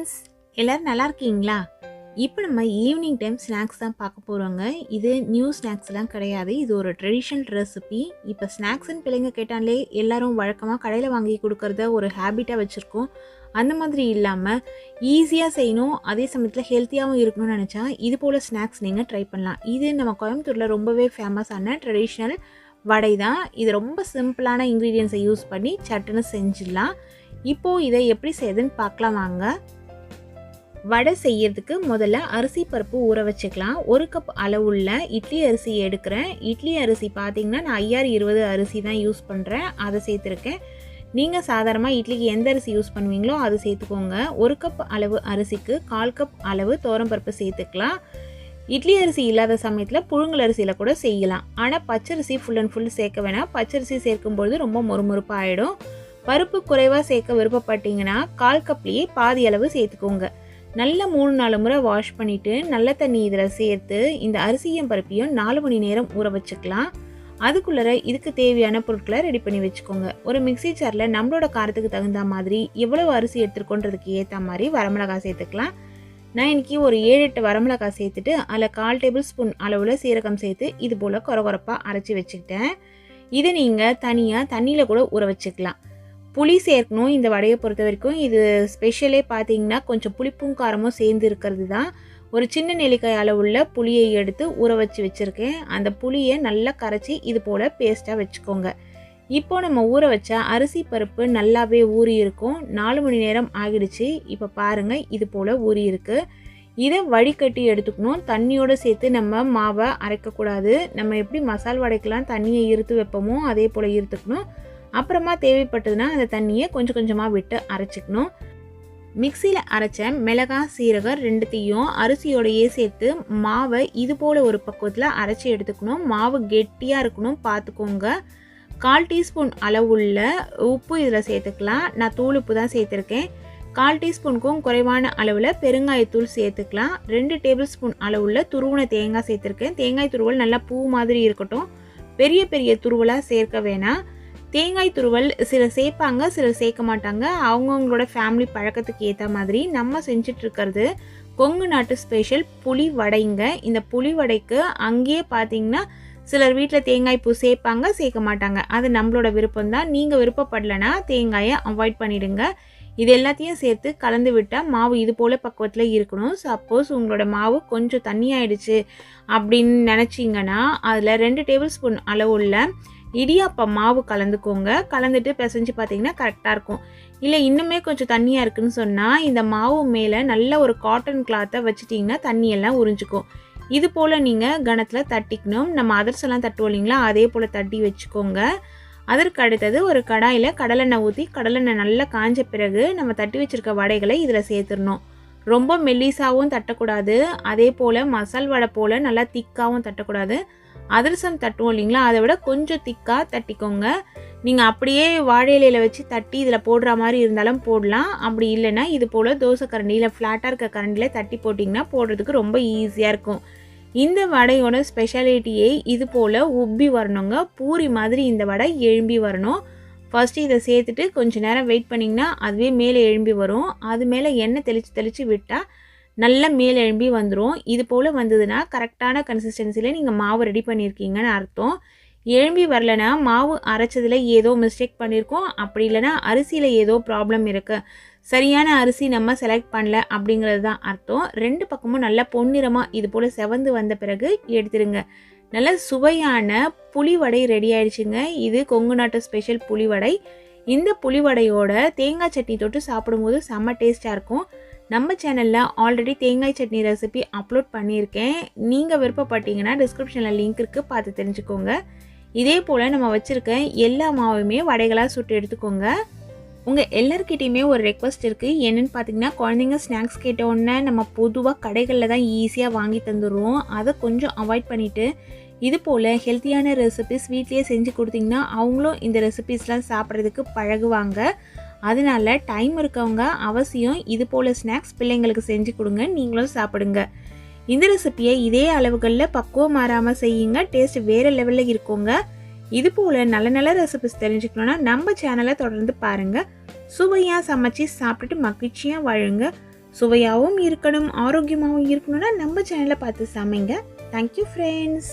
Friends எல்லோரும் நல்லா இருக்கீங்களா? இப்போ நம்ம ஈவினிங் டைம் ஸ்நாக்ஸ் தான் பார்க்க போகிறோங்க இது நியூ ஸ்நாக்ஸ்லாம் கிடையாது. இது ஒரு ட்ரெடிஷ்னல் ரெசிபி இப்போ ஸ்நாக்ஸ்னு பிள்ளைங்க கேட்டாலே எல்லோரும் வழக்கமாக கடையில் வாங்கி கொடுக்குறத ஒரு ஹேபிட்டாக வச்சுருக்கோம். அந்த மாதிரி இல்லாமல் ஈஸியாக செய்யணும். அதே சமயத்தில் ஹெல்த்தியாகவும் இருக்கணும்னு நினச்சா இது போல் ஸ்நாக்ஸ் நீங்கள் ட்ரை பண்ணலாம். இது நம்ம கோயம்புத்தூரில் ரொம்பவே ஃபேமஸான ட்ரெடிஷ்னல் வடை தான். இது ரொம்ப சிம்பிளான இன்க்ரீடியன்ஸை யூஸ் பண்ணி சட்டுன்னு செஞ்சிடலாம். இப்போது இதை எப்படி செய்யுதுன்னு பார்க்கலாம் வாங்க. வடை செய்யறதுக்கு முதல்ல அரிசி பருப்பு ஊற வச்சுக்கலாம். ஒரு கப் அளவுள்ள இட்லி அரிசி எடுக்கிறேன். இட்லி அரிசி பார்த்தீங்கன்னா நான் ஐயாறு இருபது அரிசி தான் யூஸ் பண்ணுறேன் அதை சேர்த்துருக்கேன். நீங்கள் சாதாரணமாக இட்லிக்கு எந்த அரிசி யூஸ் பண்ணுவீங்களோ அது சேர்த்துக்கோங்க. ஒரு கப் அளவு அரிசிக்கு கால் கப் அளவு பருப்பு சேர்த்துக்கலாம். இட்லி அரிசி இல்லாத சமயத்தில் புழுங்கல் அரிசியில் கூட செய்யலாம். ஆனால் பச்சரிசி ஃபுல் அண்ட் ஃபுல் சேர்க்க வேணாம். பச்சரிசி சேர்க்கும்பொழுது ரொம்ப மொறுமொறுப்பாக ஆகிடும் பருப்பு குறைவாக சேர்க்க விருப்பப்பட்டீங்கன்னா கால் கப்லேயே பாதி அளவு சேர்த்துக்கோங்க. நல்ல மூணு நாலு முறை வாஷ் பண்ணிவிட்டு நல்ல தண்ணி இதில் சேர்த்து இந்த அரிசியும் பருப்பையும் நாலு மணி நேரம் ஊற வச்சுக்கலாம். அதுக்குள்ளே இதுக்கு தேவையான பொருட்களை ரெடி பண்ணி வச்சுக்கோங்க. ஒரு மிக்சி ஜாரில் நம்மளோட காரத்துக்கு தகுந்த மாதிரி எவ்வளோ அரிசி எடுத்துருக்கோன்றதுக்கு ஏற்ற மாதிரி வரமிளகாய் சேர்த்துக்கலாம். நான் இன்றைக்கி ஒரு ஏழு எட்டு வரமிளகாய் சேர்த்துட்டு அதில் கால் டேபிள் ஸ்பூன் அளவில் சீரகம் சேர்த்து இது போல் குறகுறப்பாக அரைச்சி வச்சுக்கிட்டேன். இதை நீங்கள் தனியாக தண்ணியில் கூட ஊற வச்சுக்கலாம். புளி சேர்க்கணும் இந்த வடையை பொறுத்த வரைக்கும். இது ஸ்பெஷலே பார்த்தீங்கன்னா கொஞ்சம் புளிப்பும் காரமும் சேர்ந்து இருக்கிறது தான். ஒரு சின்ன நெல்லிக்காய் அளவுள்ள புளியை எடுத்து ஊற வச்சு வச்சுருக்கேன். அந்த புளியை நல்லா கரைச்சி இது போல் பேஸ்ட்டாக வச்சுக்கோங்க. இப்போ நம்ம ஊற வச்ச அரிசி பருப்பு நல்லாவே ஊறி இருக்கும். நாலு மணி நேரம் ஆகிடுச்சு. இப்போ பாருங்கள் இது போல் ஊறிருக்கு இதை வடிகட்டி எடுத்துக்கணும். தண்ணியோடு சேர்த்து நம்ம மாவை அரைக்கக்கூடாது. நம்ம எப்படி மசால் வடைக்கெலாம் தண்ணியை இருத்து வைப்போமோ அதே போல் இருத்துக்கணும். அப்புறமா தேவைப்பட்டதுன்னா அந்த தண்ணியை கொஞ்சம் கொஞ்சமாக விட்டு அரைச்சிக்கணும். மிக்சியில் அரைச்ச மிளகாய் சீரகம் ரெண்டுத்தையும் அரிசியோடையே சேர்த்து மாவை இது போல் ஒரு பக்குவத்தில் அரைச்சி எடுத்துக்கணும். மாவு கெட்டியாக இருக்கணும் பார்த்துக்கோங்க கால் டீஸ்பூன் அளவுள்ள உப்பு இதில் சேர்த்துக்கலாம். நான் தூள் உப்பு தான் சேர்த்துருக்கேன். கால் டீஸ்பூனுக்கும் குறைவான அளவில் பெருங்காயத்தூள் சேர்த்துக்கலாம். ரெண்டு டேபிள் ஸ்பூன் அளவுள்ள துருவன தேங்காய் சேர்த்துருக்கேன். தேங்காய் துருவல் நல்லா பூ மாதிரி இருக்கட்டும். பெரிய பெரிய துருவலாக சேர்க்க வேணாம். தேங்காய் துருவல் சிலர் சேர்ப்பாங்க சிலர் சேர்க்க மாட்டாங்க. அவங்கவுங்களோட ஃபேமிலி பழக்கத்துக்கு ஏற்ற மாதிரி நம்ம செஞ்சிட்ருக்கிறது கொங்கு நாட்டு ஸ்பெஷல் புளி வடைங்க. இந்த புளி வடைக்கு அங்கேயே பார்த்தீங்கன்னா சிலர் வீட்டில் தேங்காய் பூ சேர்ப்பாங்க சேர்க்க மாட்டாங்க. அது நம்மளோட விருப்பம் தான் நீங்கள் விருப்பப்படலைன்னா தேங்காயை அவாய்ட் பண்ணிவிடுங்க இது எல்லாத்தையும் சேர்த்து கலந்து விட்டால் மாவு இது போல் பக்குவத்தில் இருக்கணும். சப்போஸ் உங்களோட மாவு கொஞ்சம் தண்ணி ஆயிடுச்சு அப்படின்னு நினச்சிங்கன்னா அதில் ரெண்டு டேபிள் ஸ்பூன் அளவுள்ள இடியாப்பம் மாவு கலந்துக்கோங்க. கலந்துட்டு பிசைஞ்சு பார்த்தீங்கன்னா கரெக்டாக இருக்கும். இல்லை இன்னுமே கொஞ்சம் தண்ணியாக இருக்குன்னு சொன்னால் இந்த மாவு மேலே நல்ல ஒரு காட்டன் கிளாத்தை வச்சுட்டிங்கன்னா தண்ணியெல்லாம் உறிஞ்சிக்கும். இது போல் நீங்கள் கணத்தில் தட்டிக்கணும். நம்ம அதர்செல்லாம் தட்டுவோம் இல்லைங்களா? அதே போல் தட்டி வச்சுக்கோங்க. அதற்கு அடுத்தது ஒரு கடாயில் கடலெண்ணெய் ஊற்றி கடலெண்ணெய் நல்லா காஞ்ச பிறகு நம்ம தட்டி வச்சுருக்க வடைகளை இதில் சேர்த்துடணும். ரொம்ப மெல்லிசாவும் தட்டக்கூடாது. அதே போல் மசால் வடை போல் நல்லா திக்காகவும் தட்டக்கூடாது. அதிரசம் தட்டுவோம் இல்லைங்களா? அதை விட கொஞ்சம் திக்காக தட்டிக்கோங்க. நீங்கள் அப்படியே வாழை இலையில் வச்சு தட்டி இதில் போடுற மாதிரி இருந்தாலும் போடலாம். அப்படி இல்லைன்னா இது போல் தோசை கரண்டியில் ஃப்ளாட்டாக இருக்க கரண்டியில் தட்டி போட்டிங்கன்னா போடுறதுக்கு ரொம்ப ஈஸியாக இருக்கும். இந்த வடையோட ஸ்பெஷாலிட்டியே இது போல் உப்பி வரணுங்க. பூரி மாதிரி இந்த வடை எழும்பி வரணும். ஃபஸ்ட்டு இதை சேர்த்துட்டு கொஞ்சம் நேரம் வெயிட் பண்ணிங்கன்னா அதுவே மேலே எழும்பி வரும். அது மேலே எண்ணெய் தெளித்து தெளித்து விட்டால் நல்ல மேல் எழும்பி வந்துடும் இது போல் வந்ததுன்னா கரெக்டான கன்சிஸ்டன்சியில் நீங்கள் மாவு ரெடி பண்ணியிருக்கீங்கன்னு அர்த்தம். எழும்பி வரலனா மாவு அரைச்சதில் ஏதோ மிஸ்டேக் பண்ணியிருக்கோம் அப்படி இல்லைனா அரிசியில் ஏதோ ப்ராப்ளம் இருக்குது சரியான அரிசி நம்ம செலக்ட் பண்ணல அப்படிங்கிறது தான் அர்த்தம். ரெண்டு பக்கமும் நல்லா பொன்னிறமாக இது போல் செவந்து வந்த பிறகு எடுத்துருங்க. நல்ல சுவையான புளிவடை ரெடி ஆயிடுச்சுங்க. இது கொங்கு நாட்டு ஸ்பெஷல் புளிவடை. இந்த புளிவடையோட தேங்காய் சட்னி தொட்டு சாப்பிடும்போது செம்ம டேஸ்ட்டாக இருக்கும். நம்ம சேனலில் ஆல்ரெடி தேங்காய் சட்னி ரெசிபி அப்லோட் பண்ணியிருக்கேன். நீங்கள் விருப்பப்பட்டீங்கன்னா டிஸ்கிரிப்ஷனில் லிங்க் இருக்குது பார்த்து தெரிஞ்சுக்கோங்க. இதே போல் நம்ம வச்சுருக்க எல்லா மாவுமே வடைகளாக சுட்டு எடுத்துக்கோங்க. உங்கள் எல்லாருக்கிட்டேயுமே ஒரு ரெக்வஸ்ட் இருக்குது என்னென்னு பார்த்தீங்கன்னா குழந்தைங்க ஸ்நாக்ஸ் கேட்ட உடனே நம்ம பொதுவாக கடைகளில் தான் ஈஸியாக வாங்கி தந்துடுவோம் அதை கொஞ்சம் அவாய்ட் பண்ணிவிட்டு இது போல் ஹெல்த்தியான ரெசிபிஸ் வீட்லேயே செஞ்சு கொடுத்தீங்கன்னா அவங்களும் இந்த ரெசிபிஸ்லாம் சாப்பிட்றதுக்கு பழகுவாங்க. அதனால டைம் இருக்கவங்க அவசியம் இது போல் ஸ்நாக்ஸ் பிள்ளைங்களுக்கு செஞ்சு கொடுங்க நீங்களும் சாப்பிடுங்க. இந்த ரெசிப்பியை இதே அளவுகளில் பக்குவம் மாறாமல் செய்யுங்க டேஸ்ட் வேறு லெவலில் இருக்குங்க. இது போல் நல்ல நல்ல ரெசிபிஸ் தெரிஞ்சுக்கணுன்னா நம்ம சேனலை தொடர்ந்து பாருங்கள் சுவையாக சமைச்சு சாப்பிட்டுட்டு மகிழ்ச்சியாக வாழுங்க. சுவையாகவும் இருக்கணும் ஆரோக்கியமாகவும் இருக்கணும்னா நம்ம சேனலை பார்த்து சமைங்க. Thank you friends